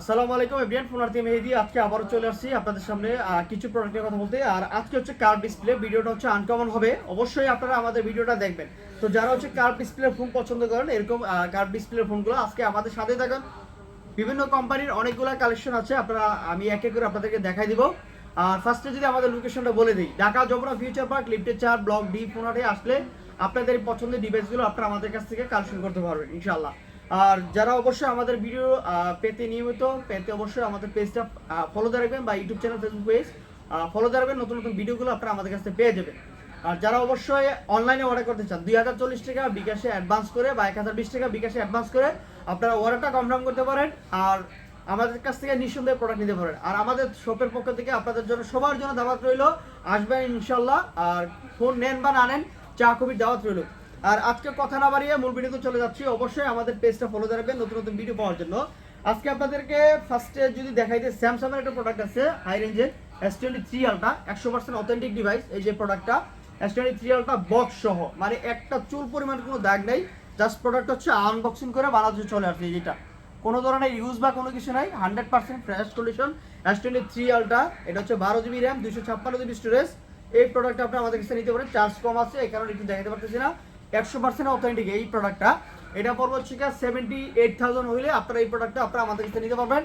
আসসালামু আলাইকুম এভিয়ান ফোনার্থী মেহেদি আজকে আবারও চলে আসছি আপনাদের সামনে কিছু প্রোডাক্টের কথা বলতে। আর আজকে হচ্ছে কার ডিসপ্লে ভিডিওটা হচ্ছে আনকমন হবে। অবশ্যই আপনারা আমাদের ভিডিওটা দেখবেন। তো যারা হচ্ছে কার ডিসপ্লে ফোন পছন্দ করেন, এরকম কার ডিসপ্লে ফোনগুলো আজকে আমাদের সাথে থাকেন। বিভিন্ন কোম্পানির অনেকগুলো কালেকশন আছে, আপনারা, আমি এক এক করে আপনাদেরকে দেখাই দিব। আর ফার্স্টে যদি আমাদের লোকেশনটা বলে দিই, ঢাকা, যমুনা ফিউচার পার্ক লিফটের চার ব্লক ডি ফোনাটে আসলে আপনাদের পছন্দের ডিভাইসগুলো আপনারা আমাদের কাছ থেকে কালেকশন করতে পারবেন ইনশাল্লাহ আর যারা অবশ্যই আমাদের ভিডিও পেতে নিয়মিত, পেতে অবশ্যই আমাদের পেজটা ফলো দিয়ে রাখবেন বা YouTube channel Facebook page follow দিয়ে রাখবেন, নতুন নতুন ভিডিওগুলো আপনারা আমাদের কাছ পেয়ে যাবেন। আর যারা অবশ্যই অনলাইনে অর্ডার করতে চান, দুই হাজার চল্লিশ টাকা বিকাশে অ্যাডভান্স করে বা এক হাজার বিশ টাকা বিকাশে অ্যাডভান্স করে আপনারা অর্ডারটা কনফার্ম করতে পারেন আর আমাদের কাছ থেকে নিঃসন্দেহে প্রোডাক্ট নিতে পারেন। আর আমাদের শপের পক্ষ থেকে আপনাদের জন্য সবার জন্য দাওয়াত রইল, আসবেন ইনশাল্লাহ আর ফোন নেন বা না নেন চা কবির দাওয়াত রইল। আর আজকে কথা না বাড়িয়ে মূল ভিডিওতে চলে যাচ্ছি। অবশ্যই আমাদের পেজটা ফলো রাখবেন, নতুন নতুন ভিডিও পাওয়ার জন্য। আজকে আপনাদেরকে ফার্স্টে যদি দেখাই যে স্যামসাংয়ের একটা প্রোডাক্ট আছে হাই রেঞ্জের এস টোয়েন্টি থ্রি আলটা একশো পার্সেন্ট অথেন্টিক ডিভাইস এই যে প্রোডাক্টটা S twenty three ultra box সহ মানে একটা চুল পরিমাণ কোনো দাগ নেই জাস্ট প্রোডাক্ট হচ্ছে আনবক্সিং করে বানাতে চলে আসছে যেটা। কোনো ধরনের ইউজ বা কোনো কিছু নাই hundred percent fresh condition S twenty three ultra এটা হচ্ছে বারো জিবি র্যাম দুশো ছাপ্পান্ন জিবি স্টোরেজ এই প্রোডাক্টটা আপনি আমাদের কাছে নিতে পারেন চার্জ কম আছে, এই কারণে একটু দেখাতে পারতেছি না। একশো পার্সেন্ট অথেন্টিক এই প্রোডাক্টটা এটা পড়ব হচ্ছে সেভেন্টি এইট থাউজেন্ড হইলে আপনারা এই প্রোডাক্টটা আপনারা আমাদের কাছে নিতে পারবেন।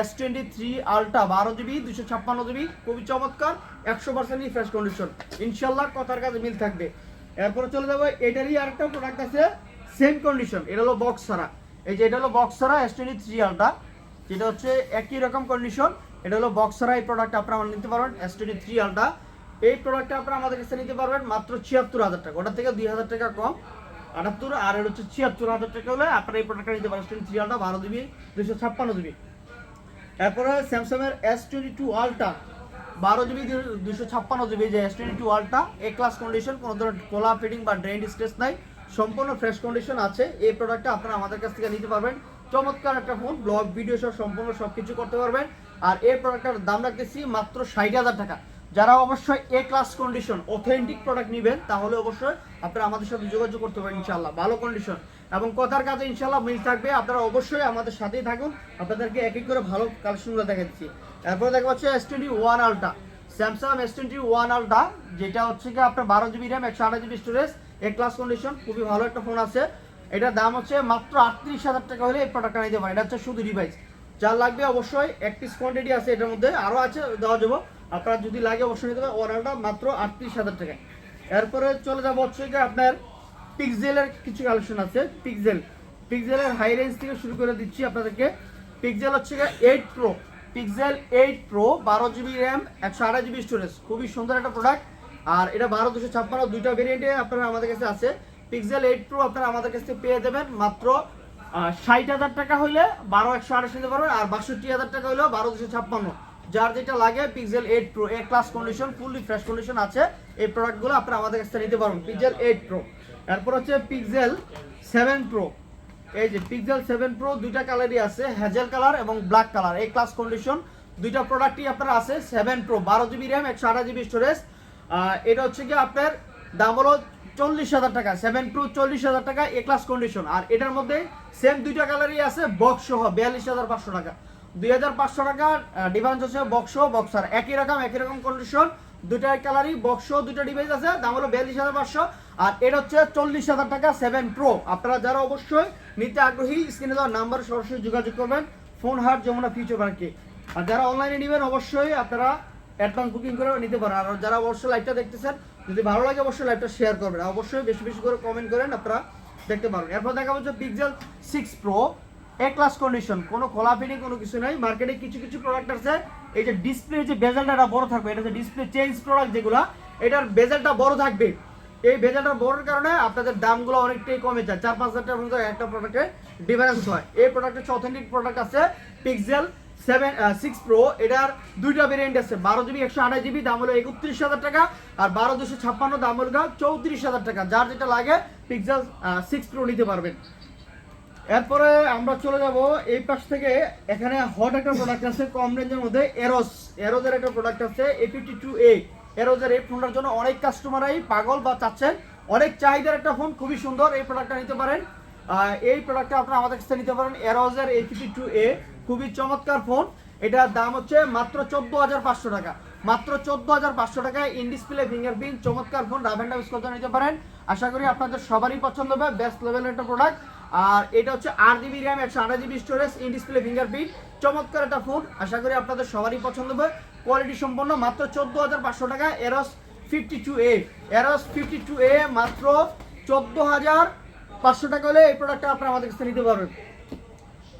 এস টোয়েন্টি থ্রি আলট্রা বারো জিবি দুশো ছাপ্পান্ন জিবি খুবই চমৎকার, একশো পার্সেন্টই ফ্রেশ কন্ডিশন ইনশাল্লাহ কথার কাছে মিল থাকবে। এরপরে চলে যাব, এটারই আরেকটা প্রোডাক্ট আছে সেম কন্ডিশন এটা হলো বক্স ছাড়া। এই যে এটা হলো বক্স ছাড়া এস টোয়েন্টি থ্রি আলট্রা যেটা হচ্ছে একই রকম কন্ডিশন এটা হলো বক্স ছাড়া এই প্রোডাক্ট আপনারা নিতে পারেন এস টোয়েন্টি থ্রি আলট্রা এই প্রোডাক্টটা আপনারা আমাদের কাছে নিতে পারবেন মাত্র ছিয়াত্তর হাজার টাকা। ওটার থেকে দুই হাজার টাকা কম। আটাত্তর, আর এটা হচ্ছে ছিয়াত্তর হাজার টাকা হলে আপনারা এই প্রোডাক্টটা নিতে পারেন। থ্রি আলটা বারো জিবি দুশো ছাপ্পান্ন জিবি। এরপরে স্যামসাংয়ের এস টোয়েন্টি টু আলটা বারো জিবি দুশো ছাপ্পান্ন জিবি। যে এস টোয়েন্টি টু আলটা এ ক্লাস কন্ডিশন কোনো ধরনের কোলা ফিটিং বা ড্রেন স্ট্রেস নাই। সম্পূর্ণ ফ্রেশ কন্ডিশন আছে। এই প্রোডাক্টটা আপনারা আমাদের কাছ থেকে নিতে পারবেন। চমৎকার একটা ফোন ব্লগ ভিডিও সহ সম্পূর্ণ সব কিছু করতে পারবেন। আর এই প্রোডাক্টটার দাম রাখতেছি মাত্র ষাট হাজার টাকা। যারা অবশ্যই A class condition authentic product নেবেন, তাহলে অবশ্যই আপনারা আমাদের সাথে যোগাযোগ করতে পারেন ইনশাল্লাহ ভালো কন্ডিশন এবং কথার কাছে ইনশাল্লাহ মিল থাকবে। আপনারা অবশ্যই আমাদের সাথেই থাকুন। আপনাদেরকে এক এক করে ভালো কালেকশনগুলো দেখাচ্ছি এরপরে দেখা হচ্ছে S twenty one ultra Samsung S twenty one ultra যেটা হচ্ছে কি আপনার বারো জিবি র্যাম একশো আঠাশ GB storage A class condition খুবই ভালো একটা ফোন আছে। এটার দাম হচ্ছে মাত্র আটত্রিশ হাজার টাকা হলে এই প্রোডাক্টটা নিতে পারেন। এটা হচ্ছে শুধু ডিভাইস যার লাগবে অবশ্যই এক পিস কোয়ান্টিটি আছে এটার মধ্যে। আরও আছে, দেওয়া যাব। আপনার যদি লাগে অবশ্যই নিতে পারেন। ওয়ারালটা মাত্র আটত্রিশ হাজার টাকা। এরপরে চলে যাব হচ্ছে কি আপনার পিক্সেলের কিছু কালেকশন আছে। পিক্সেল পিক্সেলের হাই রেঞ্জ থেকে শুরু করে দিচ্ছি আপনাদেরকে। পিক্সেল হচ্ছে গিয়ে eight pro Pixel eight pro বারো জিবি র্যাম একশো আঠাশ জিবি স্টোরেজ খুবই সুন্দর একটা প্রোডাক্ট আর এটা বারো দুশো ছাপ্পান্ন, দুইটা ভেরিয়েন্টে আপনারা আমাদের কাছে আছে। পিক্সেল এইট প্রো আপনারা আমাদের কাছ পেয়ে যাবেন মাত্র ষাট হাজার টাকা হইলে বারো একশো আঠাশ নিতে পারবেন, আর বাষট্টি হাজার টাকা হইলেও বারো দুশো ছাপ্পান্ন। যার যেটা লাগে Pixel eight pro A class condition fully fresh condition আছে। এই প্রোডাক্টগুলো আপনারা আমাদের কাছ নিতে পারবেন পিক্সেল এইট প্রো এরপর হচ্ছে পিক্সেল সেভেন প্রো এই যে পিক্সেল সেভেন প্রো দুইটা কালারই আছে হ্যাজেল কালার এবং ব্ল্যাক কালার এই ক্লাস কন্ডিশন দুইটা প্রোডাক্টই আপনার আছে সেভেন প্রো বারো জিবি র্যাম একশো আঠাশ জিবি স্টোরেজ এটা হচ্ছে কি আপনার দাম হলো চল্লিশ হাজার টাকা সেভেন প্রো চল্লিশ হাজার টাকা, এ ক্লাস কন্ডিশন আর এটার মধ্যে সেম দুইটা কালারই আছে বক্স সহ, বিয়াল্লিশ হাজার পাঁচশো টাকা। দুই হাজার পাঁচশো টাকা ডিফারেন্স হচ্ছে বক্স বক্সার একই রকম একই রকম কন্ডিশন দুইটা কালারই বক্স দুটো ডিভাইস আছে, দাম হলো বিয়াল্লিশ হাজার পাঁচশো, আর এটা হচ্ছে চল্লিশ হাজার টাকা সেভেন প্রো আপনারা যারা অবশ্যই নিতে আগ্রহী স্ক্রিনে দেওয়ার নাম্বার সরাসরি যোগাযোগ করবেন ফোন হাট যমুনা ফিউচার পার্কে আর যারা অনলাইনে নেবেন, অবশ্যই আপনারা অ্যাডভান্স বুকিং করে নিতে পারেন। আর যারা অবশ্যই লাইভটা দেখতেছেন, যদি ভালো লাগে, অবশ্যই লাইভটা শেয়ার করবেন। অবশ্যই বেশি বেশি করে কমেন্ট করেন, আপনারা দেখতে পারেন এরপর দেখা হচ্ছে Pixel six pro A class condition কোনো খোলা ফিটিং কোনো কিছু নাই। মার্কেটে কিছু কিছু প্রোডাক্ট আছে। এই যে ডিসপ্লে যে বেজালটা বড় থাকবে, এটা যে ডিসপ্লে চেঞ্জ প্রোডাক্ট যেগুলো, এটার বেজালটা বড় থাকবে। এই বেজালটা বড়র কারণে আপনাদের দামগুলো অনেকটাই কমে যায়। চার পাঁচ হাজার টাকা পর্যন্ত একটা প্রোডাক্টের ডিফারেন্স হয়। এই প্রোডাক্ট হচ্ছে অথেন্টিক প্রোডাক্ট আছে পিক্সেল সেভেন সিক্স প্রো এটার দুইটা ভেরিয়েন্ট আছে। বারো জিবি একশো আঠাশ জিবি দাম হলো একত্রিশ হাজার টাকা। আর বারো দুশো ছাপ্পান্ন, দাম হলো চৌত্রিশ হাজার টাকা। যার যেটা লাগে পিক্সেল সিক্স প্রো নিতে পারবেন। এরপরে আমরা চলে যাব এই পাশ থেকে। এখানে হট একটা প্রোডাক্ট আছে, কম রেঞ্জের মধ্যে এরোস এরোজের একটা প্রোডাক্ট আছে এ ফিফটি টু এ এরোজের এই ফোনটার জন্য অনেক কাস্টমারই পাগল বা চাচ্ছেন। অনেক চাহিদার একটা ফোন খুবই সুন্দর এই প্রোডাক্টটা নিতে পারেন। এই প্রোডাক্টটা আপনারা আমাদের কাছে নিতে পারেন এরোজের এই ফিফটি টু এ খুবই চমৎকার ফোন এটার দাম হচ্ছে মাত্র চোদ্দ হাজার পাঁচশো টাকা। মাত্র চোদ্দ হাজার পাঁচশো টাকায় ইন ডিসপ্লে ফিঙ্গারপ্রিন্ট চমৎকার ফোন রাভেন্ডা ইউজ করতে নিতে পারেন। আশা করি আপনাদের সবারই পছন্দ হবে বেস্ট লেভেলের একটা প্রোডাক্ট আর এটা হচ্ছে আট জিবি র্যাম একশো আঠাশ GB storage in display fingerprint চমৎকার একটা ফোন আশা করি আপনাদের সবারই পছন্দ হবে। কোয়ালিটি সম্পন্ন, মাত্র চোদ্দ হাজার পাঁচশো টাকা। এরস ফিফটি টু এ এরস ফিফটি টু এ মাত্র চোদ্দ হাজার পাঁচশো টাকা হলে এই প্রোডাক্টটা আপনার আমাদের কাছে নিতে পারবেন।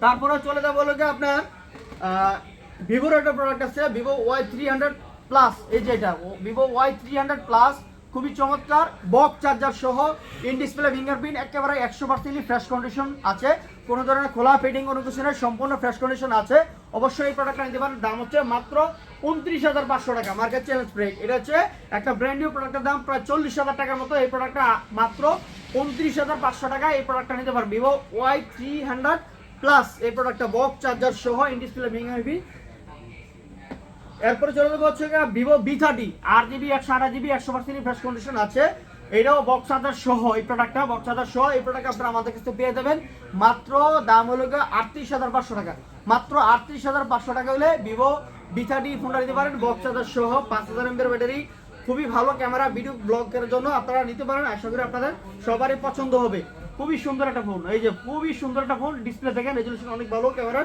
তারপরে চলে যাব হলো যে আপনার ভিভোর একটা প্রোডাক্ট আছে Vivo Y three hundred plus এই যে এটা Vivo Y three hundred plus খুবই চমৎকার। বক চার্জার সহ ইন ডিসপ্লে ফিঙ্গারপ্রিন্ট একেবারে একশো পার্সেন্টলি ফ্রেশ কন্ডিশন আছে। কোনো ধরনের খোলা ফিটিং কোনো কিছু নেই সম্পূর্ণ ফ্রেশ কন্ডিশন আছে। অবশ্যই এই প্রোডাক্টটা নিতে পারেন। দাম হচ্ছে মাত্র উনত্রিশ হাজার পাঁচশো টাকা। মার্কেট চ্যালেঞ্জ ব্রেক এটা হচ্ছে একটা ব্র্যান্ড নিউ প্রোডাক্টের দাম প্রায় চল্লিশ হাজার টাকার মতো। এই প্রোডাক্টটা মাত্র উনত্রিশ হাজার পাঁচশো টাকা এই প্রোডাক্টটা নিতে পারেন। Vivo Y three hundred plus এই প্রোডাক্টটা বক চার্জার সহ ইন ডিসপ্লে ফিঙ্গারপ্রিন্ট এরপরে চলে যাব হচ্ছে ভিভো বি থার্টি আট জিবি একশো আঠাশ জিবি একশো পার্সেন্ট ফ্রেশ কন্ডিশন আছে। এটাও বক্স চার্জার সহ, এই প্রোডাক্টটা বক্স চার্জার সহ, এই প্রোডাক্ট আপনারা আমাদের কাছে পেয়ে যাবেন। মাত্র দাম হলো আটত্রিশ হাজার পাঁচশো টাকা। মাত্র আটত্রিশ হাজার পাঁচশো টাকা হলে ভিভো বি থার্টি ফোনটা নিতে পারেন বক্স চার্জার সহ, পাঁচ হাজার এমবির ব্যাটারি খুবই ভালো ক্যামেরা ভিডিও ব্লগের জন্য আপনারা নিতে পারেন। আশা করি আপনাদের সবারই পছন্দ হবে। খুবই সুন্দর একটা ফোন এই যে খুবই সুন্দর একটা ফোন ডিসপ্লে দেখেন রেজলিউশন অনেক ভালো ক্যামেরা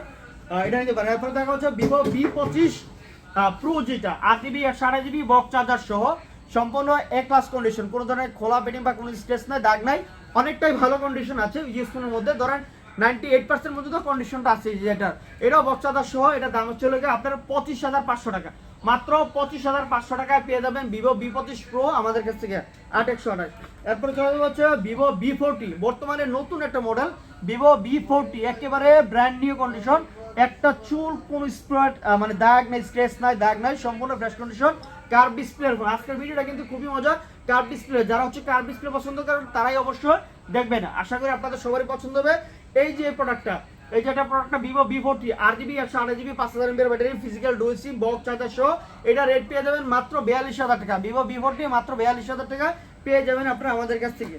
এটা নিতে পারেন। এরপরে দেখা হচ্ছে ভিভো বি পঁচিশ প্রো যেটা আট জিবি একশো আড়াই জিবি বক চার্জার সহ সম্পূর্ণ এ ক্লাস কন্ডিশন কোনো ধরনের খোলা বেটিং বা কোনো স্ট্রেস নাই, দাগ নাই, অনেকটাই ভালো কন্ডিশন আছে ইউজফোনের মধ্যে। ধরেন নাইনটি এইট পার্সেন্ট কন্ডিশনটা আছে এটাও সহ, এটা দাম হচ্ছে গিয়ে আপনার পঁচিশ হাজার পাঁচশো টাকা। মাত্র পঁচিশ হাজার পাঁচশো টাকায় পেয়ে যাবেন ভিভো বি পঁচিশ প্রো আমাদের কাছ থেকে, আট একশো আঠাশ। এরপরে চলে হচ্ছে ভিভো বি ফোরটি বর্তমানে নতুন একটা মডেল ভিভো বি ফোরটি একেবারে ব্র্যান্ড নিউ কন্ডিশন একটা চুল কোন স্প্রট মানে দাগ নাই স্ট্রেস নাই দাগ নাই সম্পূর্ণ ফ্রেশ কন্ডিশন কার্ভ ডিসপ্লে আজকের ভিডিওটা কিন্তু খুবই মজা কার্ভ ডিসপ্লে যারা হচ্ছে কার্ভ ডিসপ্লে পছন্দ করেন তারাই অবশ্যই দেখবেন। আশা করি আপনাদের সবারই পছন্দ হবে। এই যে প্রোডাক্টটা এই যে একটা প্রোডাক্টটা ভিভো বি ফোরটি আর জিবি একশো আঠাশ জিবি পাঁচ হাজার এমবির battery physical dual SIM box charger সহ। এটা রেট পেয়ে যাবেন মাত্র বিয়াল্লিশ হাজার টাকা। ভিভো বি ফোরটি মাত্র বিয়াল্লিশ হাজার টাকা পেয়ে যাবেন আপনারা আমাদের কাছ থেকে।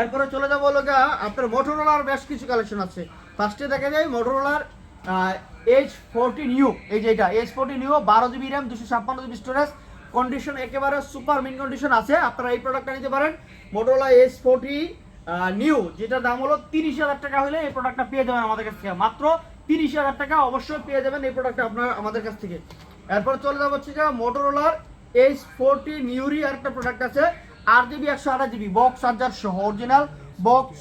এরপরে চলে যাব গা, আপনার মোটরোলার বেশ কিছু কালেকশন আছে। ফার্স্টে দেখা যায় মোটরোলার এইচ ফোরটি নিউ এই যে এটা এইচ ফোরটি নিউ বারো জিবি র্যাম দুশো ছাপ্পান্ন জিবি স্টোরেজ কন্ডিশন একেবারে সুপার মিন কন্ডিশন আছে, আপনারা এই প্রোডাক্টটা নিতে পারেন। মোটরোলা এইচ ফোরটি নিউ যেটার দাম হলো তিরিশ হাজার টাকা হলে এই প্রোডাক্টটা পেয়ে যাবেন আমাদের কাছ থেকে। মাত্র তিরিশ হাজার টাকা অবশ্যই পেয়ে যাবেন এই প্রোডাক্টটা আপনার, আমাদের কাছ থেকে। এরপর চলে যাব হচ্ছে যে মোটরোলার এইচ ফোরটি নিউরি আর একটা প্রোডাক্ট আছে, আট জিবি, একশো আঠাশ জিবি বক্স চার্জার সহ অরিজিনাল বক্স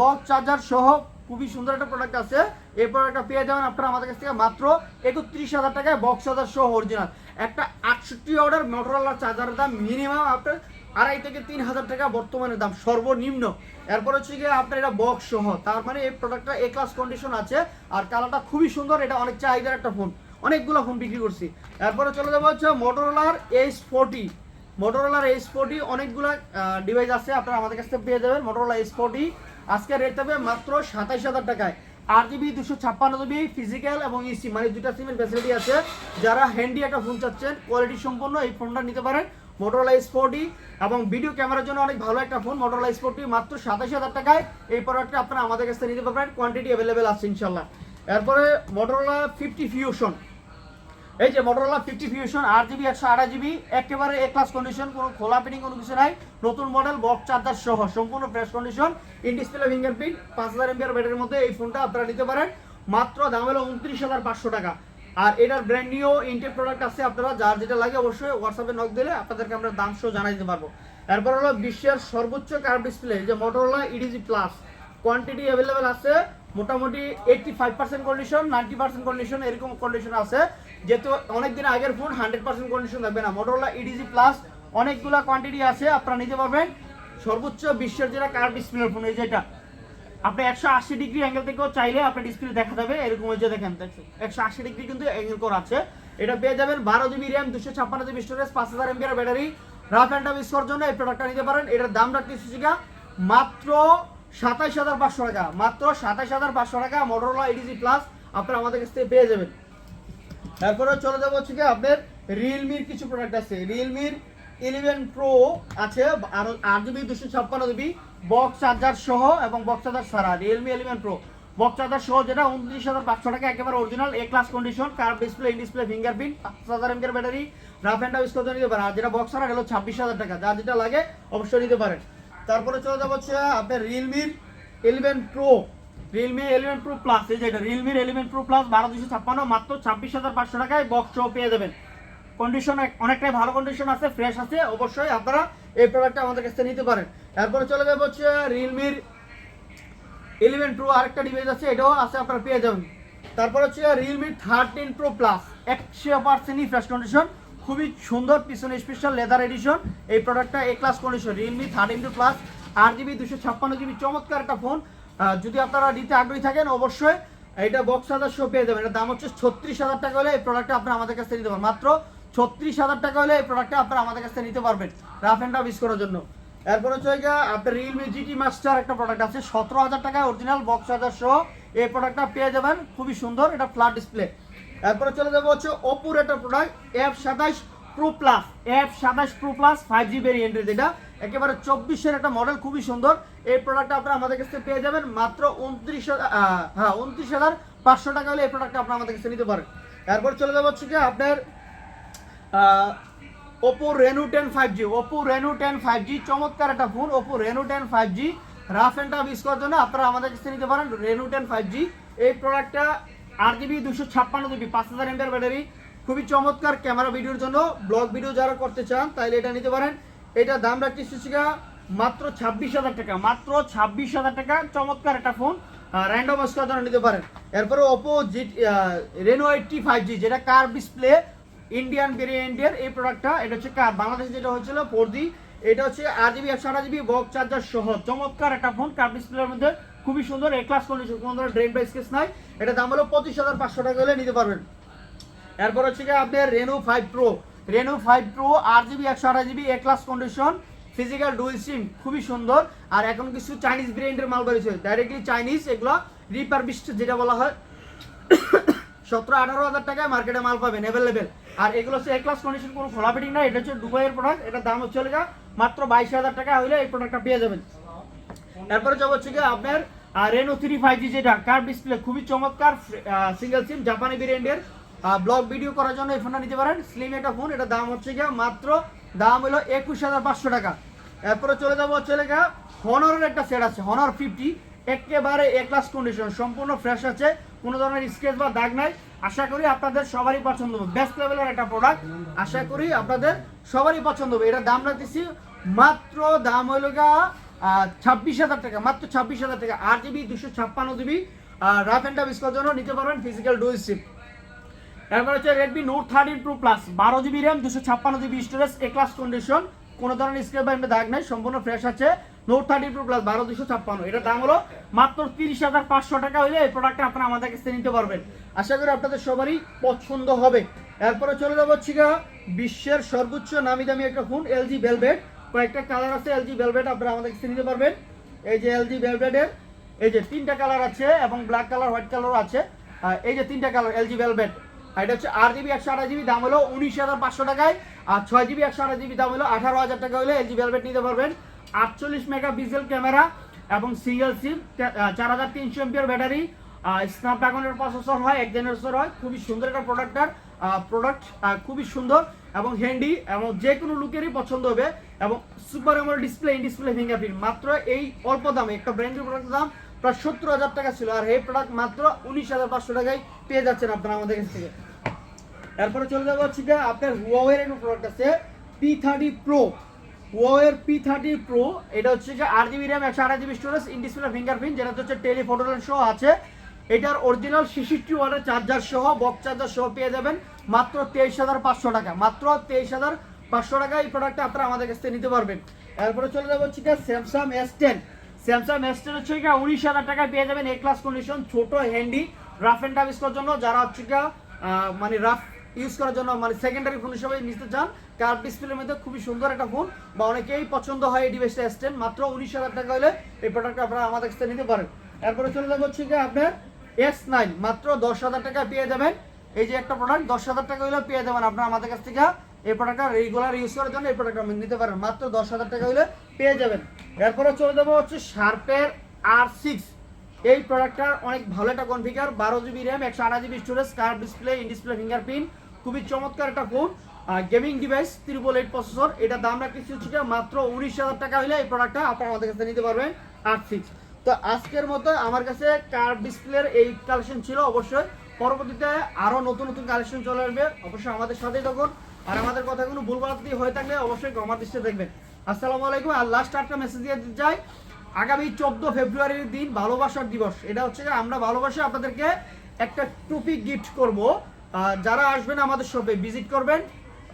বক্স চার্জার সহ, খুবই সুন্দর একটা প্রোডাক্ট আছে। এই প্রোডাক্টটা পেয়ে যাবেন আপনারা আমাদের কাছ থেকে মাত্র একত্রিশ হাজার টাকায় বক্স চার্জার সহ অরিজিনাল একটা আটষট্টি অর্ডার মোটরোলা চার্জারের দাম মিনিমাম আপনার আড়াই থেকে তিন হাজার টাকা বর্তমানে দাম, সর্বনিম্ন। এরপর হচ্ছে গিয়ে আপনার এটা বক্স সহ, তার মানে এই প্রোডাক্টটা এ ক্লাস কন্ডিশন আছে, আর কালারটা খুবই সুন্দর, এটা অনেক চাহিদার একটা ফোন অনেকগুলো ফোন বিক্রি করছি। এরপরে চলে যাব হচ্ছে মোটরোলার এইচ ফোরটি মোটরোলার এইচ ফোরটি অনেকগুলো ডিভাইস আছে, আপনারা আমাদের কাছ থেকে পেয়ে যাবেন। মোটরোলা এইচ ফোরটি আজকে রেট থাকবে মাত্র সাতাইশ হাজার টাকায়। আট জিবি দুশো ছাপ্পান্ন জিবি ফিজিক্যাল এবং ইসি মানে দুটা সিমের ফ্যাসিলিটি আছে। যারা হ্যান্ডি একটা ফোন চাচ্ছেন কোয়ালিটি সম্পন্ন এই ফোনটা নিতে পারেন। মোটরোলা স্পোর্টি এবং ভিডিও ক্যামেরার জন্য অনেক ভালো একটা ফোন মোটরোলা স্পোর্টি মাত্র সাতাশ হাজার টাকায়। এই প্রোডাক্টটা আপনারা আমাদের কাছ নিতে পারবেন কোয়ান্টিটি অ্যাভেলেবেল আছে ইনশাল্লাহ এরপরে মোটরলা ফিফটি ফিউশন এই যে মোটরোলা ফিফটি ফিউশন আট জিবি একশো আঠাশ জিবি একেবারে এ ক্লাস কন্ডিশন কোনো খোলা পিটিং কোনো কিছু নাই। নতুন মডেল বক্স চার্জার সহ, সম্পূর্ণ fresh condition in display fingerprint পাঁচ হাজার এমবিআর ব্যাটারির মধ্যে এই ফোনটা আপনারা নিতে পারেন। মাত্র দাম হলো উনত্রিশ হাজার পাঁচশো টাকা। আর এটার ব্র্যান্ড নিউ ইনটেক প্রোডাক্ট আছে আপনারা, যার যেটা লাগে অবশ্যই হোয়াটসঅ্যাপে নক দিলে আপনাদেরকে আমরা দাম সহ জানাই দিতে পারব। এরপর হলো বিশ্বের সর্বোচ্চ কার্ভ ডিসপ্লে যে Motorola edge plus quantity available আছে, মোটামুটি eighty five percent condition ninety percent condition এরকম কন্ডিশন আছে। যেহেতু অনেকদিন আগের ফোন হান্ড্রেড পার্সেন্ট কন্ডিশন থাকবে না। মোটরোলা ইডিজি প্লাস অনেকগুলা কোয়ান্টিটি আছে, আপনারা নিতে পারবেন। সর্বোচ্চ বিশ্বের যেটা কার ডিসপ্লের ফোন এই যেটা আপনি একশো আশি ডিগ্রি অ্যাঙ্গেল থেকেও চাইলে আপনার ডিসপ্লে দেখা যাবে। এরকম ওই যে দেখেন একশো আশি ডিগ্রি কিন্তু অ্যাঙ্গেল করা আছে। এটা পেয়ে যাবেন বারো জিবি র্যাম দুশো ছাপ্পান্ন জিবি স্টোরেজ পাঁচ হাজার MBR battery rough and tough use জন্য এই প্রোডাক্টটা নিতে পারেন। এটার দাম রাখতেছি শিকা মাত্র সাতাইশ হাজার পাঁচশো টাকা। মাত্র সাতাইশ হাজার পাঁচশো টাকা মোটরোলা ইডিজি প্লাস আপনারা আমাদের কাছ থেকে পেয়ে যাবেন। তারপরে চলে যাব হচ্ছে কি আপনার রিয়েলমির কিছু প্রোডাক্ট আছে। রিয়েলমির ইলেভেন প্রো আছে, আর আট জিবি দুশো ছাপ্পান্ন জিবি বক্স চার্জার সহ এবং বক্স চার্জার ছাড়া Realme eleven pro box charger সহ যেটা উনত্রিশ হাজার পাঁচশো টাকা একেবারে অরিজিনাল এ ক্লাস কন্ডিশন কার ডিসপ্লে ইন ডিসপ্লে ফিঙ্গারপ্রিন্ট পাঁচ হাজার এমকের ব্যাটারি রাফ অ্যান্ড ইউজ করতে নিতে পারেন। আর যেটা বক্স ছাড়া হলো ছাব্বিশ হাজার টাকা, যা যেটা লাগে অবশ্যই নিতে পারেন। তারপরে চলে যাব হচ্ছে আপনার রিয়েলমির eleven pro Realme eleven pro plus এই যেটা রিয়েলমির ইলেভেন প্রো প্লাস বারো দুশো ছাপ্পান্ন, মাত্র ছাব্বিশ হাজার পাঁচশো টাকায় বক্স সহ পেয়ে যাবেন। কন্ডিশন অনেকটাই ভালো কন্ডিশন আছে ফ্রেশ আছে, অবশ্যই আপনারা এই প্রোডাক্টটা আমাদের কাছ নিতে পারেন। এরপরে চলে যাব হচ্ছে রিয়েলমির ইলেভেন প্রো আরেকটা ডিভাইস আছে, এটাও আছে, আপনারা পেয়ে যাবেন। তারপর হচ্ছে রিয়েলমি থার্টিন প্রো প্লাস একশো পার্সেন্টই ফ্রেশ কন্ডিশন খুবই সুন্দর, পিছনে স্পেশাল লেদার এডিশন এই প্রোডাক্টটা A class condition Realme thirteen pro plus আট জিবি দুশো ছাপ্পান্ন জিবি চমৎকার একটা ফোন যদি আপনারা নিতে আগ্রহী থাকেন, অবশ্যই এটা বক্স হাজার শো পেয়ে যাবেন। এটার দাম হচ্ছে ছত্রিশ হাজার টাকা হলে এই প্রোডাক্টটা আপনারা আমাদের কাছ নিতে পারবেন। মাত্র ছত্রিশ হাজার টাকা হলে এই প্রোডাক্টটা আপনারা আমাদের কাছ নিতে পারবেন রাফ অ্যান্ড টাফ ইউজ করার জন্য। এরপর হচ্ছে আপনার রিয়েলমি জিটি মাস্টার একটা প্রোডাক্ট আছে, সতেরো হাজার টাকা অরিজিনাল বক্স হাজার শো এই প্রোডাক্টটা পেয়ে যাবেন, খুবই সুন্দর, এটা ফ্ল্যাট ডিসপ্লে এরপরে চলে যাব হচ্ছে ওপোর একটা প্রোডাক্ট এফ সাতাইশ প্রো প্লাস এফ সাতাইশ প্রো প্লাস ফাইভ জি ভেরিয়েন্টের যেটা। একেবারে চব্বিশের একটা মডেল খুবই সুন্দর। এই প্রোডাক্টটা আপনারা আমাদের কাছে পেয়ে যাবেন। মাত্র উনত্রিশ হ্যাঁ উনত্রিশ হাজার পাঁচশো টাকা হলে এই প্রোডাক্টটা আপনারা আমাদের কাছে নিতে পারেন। এরপর চলে যাব হচ্ছে কি আপনার Oppo Reno ten five G. Oppo Reno ten five G, চমৎকার একটা phone Oppo Reno ten five G rough and tough use করার জন্য আপনারা আমাদের কাছে নিতে পারেন রেনু টেন ফাইভ জি। এই প্রোডাক্টটা আট জিবি দুশো ছাপ্পান্ন জিবি পাঁচ হাজার এমপিআর ব্যাটারি খুবই চমৎকার ক্যামেরা ভিডিওর জন্য। ব্লগ ভিডিও যারা করতে চান তাহলে এটা নিতে পারেন। এটা দাম রাখছি সুচিকা মাত্র ছাব্বিশ হাজার টাকা, মাত্র ছাব্বিশ হাজার টাকা। চমৎকার একটা ফোন র্যান্ডম করার নিতে পারেন। এরপরে Oppo G Reno eighty five G যেটা কার ডিসপ্লে ইন্ডিয়ান ভেরিয়েন্টের এই প্রোডাক্টটা এটা হচ্ছে কার বাংলাদেশে যেটা হচ্ছিল ফোর জি এটা হচ্ছে আট জিবি একশো আট জিবি বক্স চার্জার সহ। চমৎকার একটা ফোন কার ডিসপ্লের মধ্যে খুবই সুন্দর এ ক্লাস কন্ডিশন কোনো ধরনের ড্রেন বা স্কেচ নাই। এটা দাম হলো পঁচিশ হাজার পাঁচশো টাকা হলে নিতে পারবেন। এরপর হচ্ছে গিয়ে আপনার Reno five pro Reno five pro আট জিবি একশো আঠাশ GB A class condition physical dual SIM খুবই সুন্দর। আর এখন কিছু চাইনিজ ব্র্যান্ডের মাল বেরিয়েছে ডাইরেক্টলি চাইনিজ এগুলো রিপারবিস্ট যেটা বলা হয়। সতেরো আঠারো হাজার টাকায় মার্কেটে মাল পাবেন অ্যাভেলেবেল আর এগুলো হচ্ছে এক ক্লাস কন্ডিশন কোনো খোলা ফিটিং না এটা হচ্ছে দুবাইয়ের প্রোডাক্ট এটার দাম হচ্ছে লেগা মাত্র বাইশ হাজার টাকা হলে এই প্রোডাক্টটা পেয়ে যাবেন। তারপরে যাব হচ্ছে গিয়ে আপনার রেনো থ্রি ফাইভ জি যেটা কার ডিসপ্লে খুবই চমৎকার সিঙ্গেল সিম জাপানি ব্র্যান্ডের ব্লগ ভিডিও করার জন্য এই ফোনটা নিতে পারেন। স্লিম একটা ফোন এটা দাম হচ্ছে গিয়ে মাত্র, দাম হলো একুশ হাজার পাঁচশো টাকা। এরপরে চলে যাব হচ্ছে লেগা হনারের একটা সেট আছে হনার ফিফটি একেবারে এ ক্লাস কন্ডিশন সম্পূর্ণ ফ্রেশ আছে, কোনো ধরনের স্কেচ বা দাগ নাই। আশা করি আপনাদের সবারই পছন্দ হবে। বেস্ট লেভেলের একটা প্রোডাক্ট আশা করি আপনাদের সবারই পছন্দ হবে। এটা দাম রাখতেছি মাত্র, দাম হইল গা ছাব্বিশ হাজার টাকা, মাত্র ছাব্বিশ হাজার টাকা। আট জিবি দুশো ছাপ্পান্ন জিবি রাফ অ্যান্ড টাফ জন্য নিতে পারবেন ফিজিক্যাল ডুইল সিপ এরপর হচ্ছে Redmi Note thirteen pro plus বারো জিবি র্যাম দুশো ছাপ্পান্ন GB storage A class condition কোনো ধরনের স্ক্রেপ বা এমনি দাগ নাই, সম্পূর্ণ ফ্রেশ আছে। নোট থার্টি প্রো প্লাস বারো, দুশো ছাপ্পান্ন, এটার দাম হলো মাত্র তিরিশ হাজার পাঁচশো টাকা হলে এই প্রোডাক্টটা আপনারা আমাদের কাছে নিতে পারবেন। আশা করি আপনাদের সবারই পছন্দ হবে। এরপরে চলে যাব হচ্ছে বিশ্বের সর্বোচ্চ নামি দামি একটা ফোন এলজি ভেলভেট কয়েকটা কালার আছে এলজি ভেলভেট আপনারা আমাদের কাছে নিতে পারবেন। এই যে এলজি ভেলভেটের এই যে তিনটা কালার আছে এবং ব্ল্যাক কালার হোয়াইট কালারও আছে। এই যে তিনটা কালার এলজি ভেলভেট এটা হচ্ছে আট জিবি, একশো আঠাশ জিবি, দাম হলো উনিশ হাজার পাঁচশো টাকায়। আর ছয় জিবি, একশো আঠাশ জিবি, দাম হলো আঠারো হাজার টাকা হলে এলজি ভেলভেট নিতে পারবেন। আটচল্লিশ মেগা পিক্সেল ক্যামেরা এবং সিঙ্গেল সিম চার হাজার তিনশো এমপিয়ার ব্যাটারি। স্ন্যাপড্রাগনের প্রসেসর হয়, এক জেনারেশন হয়, খুবই সুন্দর একটা প্রোডাক্টার প্রোডাক্ট খুবই সুন্দর এবং হ্যান্ডি এবং যে কোনো লুকেরই পছন্দ হবে এবং super AMOLED display in display fingerprint মাত্র এই অল্প দামে, একটা ব্র্যান্ডের প্রোডাক্টের দাম প্রায় সত্তর হাজার টাকা ছিল। আর এই প্রোডাক্ট মাত্র উনিশ হাজার পাঁচশো টাকায় পেয়ে যাচ্ছেন আপনারা আমাদের কাছ থেকে। এরপরে চলে যাব হচ্ছে আপনার হুয়াওয়ের একটা প্রোডাক্ট আছে পি থার্টি প্রো হুয়াওয়ের পি থার্টি প্রো এটা হচ্ছে যে আট জিবি র্যাম একশো আঠাশ GB storage in display fingerprint যেটা হচ্ছে টেলিফোটো সহ আছে। এটার অরিজিনাল সিক্সটি ওয়াটের চার্জার সহ বক্স চার্জার সহ পেয়ে যাবেন মাত্র তেইশ হাজার পাঁচশো টাকা। মাত্র তেইশ হাজার পাঁচশো টাকা এই প্রোডাক্টটা আপনারা আমাদের কাছ থেকে নিতে পারবেন। এরপরে চলে যাব হচ্ছে গিয়ে Samsung S ten Samsung S ten হচ্ছে গিয়ে উনিশ হাজার টাকায় পেয়ে যাবেন এ ক্লাস কন্ডিশন ছোট হ্যান্ডি রাফ অ্যান্ড টাফ করার জন্য। যারা হচ্ছে গিয়ে মানে রাফ ইউজ করার জন্য মানে সেকেন্ডারি ফোন হিসেবে নিতে চান। কার্ভ ডিসপ্লের মধ্যে খুবই সুন্দর একটা ফোন বা অনেকেই পছন্দ হয় এই ডিভাইসটা এসছেন মাত্র উনিশ হাজার টাকা হলে এই প্রোডাক্টটা আপনারা আমাদের কাছে নিতে পারেন। এরপরে চলে যাব হচ্ছে গিয়ে আপনার এস নাইন মাত্র দশ হাজার টাকা পেয়ে যাবেন। এই যে একটা প্রোডাক্ট দশ হাজার টাকা হলে পেয়ে যাবেন আপনারা আমাদের কাছ থেকে। এই প্রোডাক্টটা রেগুলার ইউজ করার জন্য এই প্রোডাক্টটা নিতে পারেন, মাত্র দশ হাজার টাকা হলে পেয়ে যাবেন। এরপরে চলে যাব হচ্ছে শার্পের আর সিক্স এই প্রোডাক্টটার অনেক ভালো একটা কনফিগার বারো জিবি র্যাম একশো আঠাশ জিবি স্টোরেজ কার ডিসপ্লে ইন ডিসপ্লে ফিঙ্গারপ্রিন্ট খুবই চমৎকার একটা phone gaming device triple eight processor এটা দাম রাখতেছি হচ্ছে মাত্র উনিশ হাজার টাকা হলে এই প্রোডাক্টটা আপনারা আমাদের কাছে নিতে পারবেন, আর সিক্স তো আজকের মতো আমার কাছে কার ডিসপ্লের এই কালেকশন ছিল অবশ্যই। পরবর্তীতে আরও নতুন নতুন কালেকশন চলে আসবে, অবশ্যই আমাদের সাথেই থাকুন। আর আমাদের কথা কোনো ভুল বাড়তি হয়ে থাকলে অবশ্যই আমার দৃষ্টি দেখবেন। আসসালামু আলাইকুম, আর লাস্ট একটা মেসেজ দিয়ে চাই আগামী চোদ্দ ফেব্রুয়ারির দিন ভালোবাসার দিবস, এটা হচ্ছে আমরা ভালোবাসে আপনাদেরকে একটা টুপি গিফট করব। যারা আসবেন আমাদের শপে ভিজিট করবেন,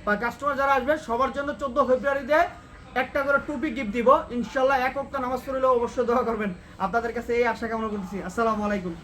বা কাস্টমার যারা আসবেন, সবার জন্য চোদ্দ ফেব্রুয়ারিতে একটা করে টুপি গিফট দিব। ইনশাল্লাহ এক অক্টা নামাজ পড়লেও অবশ্যই দোয়া করবেন। আপনাদের কাছে এই আশা কামনা করছি আসসালামু আলাইকুম।